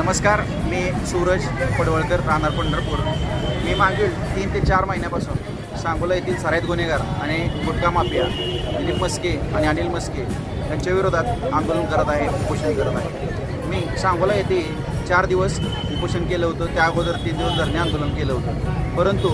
नमस्कार मी सूरज पडवळकर राहणार पंढरपूर. मी मागील तीन ते चार महिन्यापासून सांगोला येथील सराईत गुन्हेगार आणि गुटखा माफिया दिलीप मस्के आणि अनिल मस्के यांच्या विरोधात आंदोलन करत आहे उपोषण करत आहे. मी सांगोला येथे चार दिवस उपोषण केलं होतं त्या अगोदर तीन दिवस धरणे आंदोलन केलं होतं. परंतु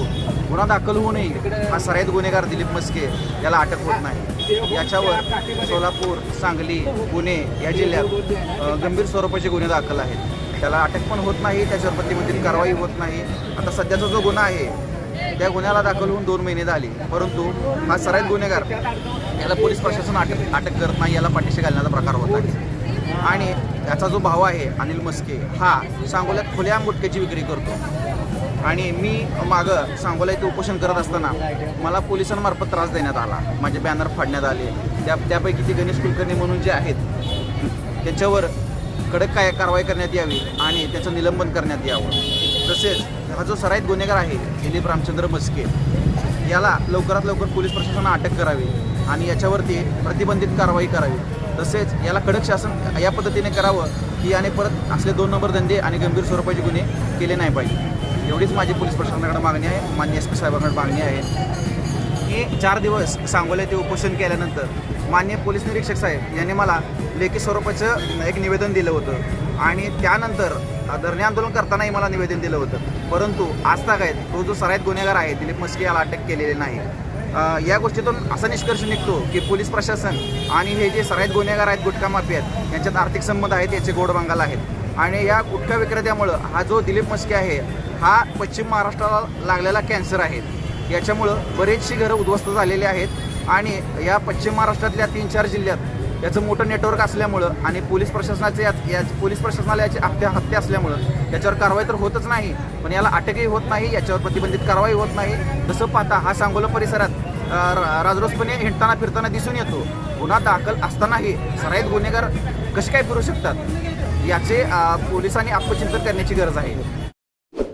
गुन्हा दाखल होऊनही हा सराईत गुन्हेगार दिलीप मस्के याला अटक होत नाही. याच्यावर सोलापूर सांगली पुणे या जिल्ह्यात गंभीर स्वरूपाचे गुन्हे दाखल आहेत. त्याला अटक पण होत नाही त्याच्यावर प्रतिबंधित कारवाई होत नाही. आता सध्याचा जो गुन्हा आहे त्या गुन्ह्याला दाखल होऊन दोन महिने झाले. परंतु हा सराईत गुन्हेगार याला पोलीस प्रशासन अटक अटक करत नाही याला पाठीशी घालण्याचा प्रकार होत आहे. आणि त्याचा जो भाव आहे अनिल मस्के हा सांगोल्यात खुल्या गुटक्याची विक्री करतो. आणि मी मागं सांगोला इथे उपोषण करत असताना मला पोलिसांमार्फत त्रास देण्यात आला. माझे बॅनर फाडण्यात आले. त्या त्यापैकी ते गणेश कुलकर्णी म्हणून जे आहेत त्याच्यावर कडक काय कारवाई करण्यात यावी आणि त्याचं निलंबन करण्यात यावं. तसेच हा जो सराईत गुन्हेगार आहे दिलीप रामचंद्र मस्के याला लवकरात लवकर पोलीस प्रशासनानं अटक करावी आणि याच्यावरती प्रतिबंधित कारवाई करावी. तसेच याला कडक शासन या पद्धतीने करावं की याने परत असले दोन नंबर धंदे आणि गंभीर स्वरूपाचे गुन्हे केले नाही पाहिजे. एवढीच माझी पोलीस प्रशासनाकडे मागणी आहे. मान्य एस पी साहेबांकडे मागणी आहे. हे चार दिवस सांगोला ते उपोषण केल्यानंतर मान्य पोलीस निरीक्षक साहेब यांनी मला लेखी स्वरूपाचं एक निवेदन दिलं होतं. आणि त्यानंतर धरणे आंदोलन करतानाही मला निवेदन दिलं होतं. परंतु आज आहेत तो जो सराईत गुन्हेगार आहे दिलीप मस्के याला अटक केलेली नाही. या गोष्टीतून असा निष्कर्ष निघतो की पोलीस प्रशासन आणि हे जे सराईत गुन्हेगार आहेत गुटखा माफी आहेत यांच्यात आर्थिक संबंध आहेत याचे गोड बंगाल आहेत. आणि या गुटखा विक्रेत्यामुळं हा जो दिलीप मस्के आहे हा पश्चिम महाराष्ट्राला लागलेला कॅन्सर आहे. याच्यामुळं बरेचशी घरं उद्ध्वस्त झालेली आहेत. आणि या पश्चिम महाराष्ट्रातल्या तीन चार जिल्ह्यात याचं मोठं नेटवर्क असल्यामुळं आणि पोलीस प्रशासनाचे या या पोलीस प्रशासनाला याची हत्या हत्या असल्यामुळं याच्यावर कारवाई तर होतच नाही पण याला अटकही होत नाही याच्यावर प्रतिबंधित कारवाई होत नाही. तसं पाहता हा सांगोला परिसरात रा- राजरोसपणे हिंडताना फिरताना दिसून येतो. गुन्हा दाखल असतानाही सराईत गुन्हेगार कसे काय फिरू शकतात? याचे पोलिसांनी आपचिंतन करण्याची गरज आहे.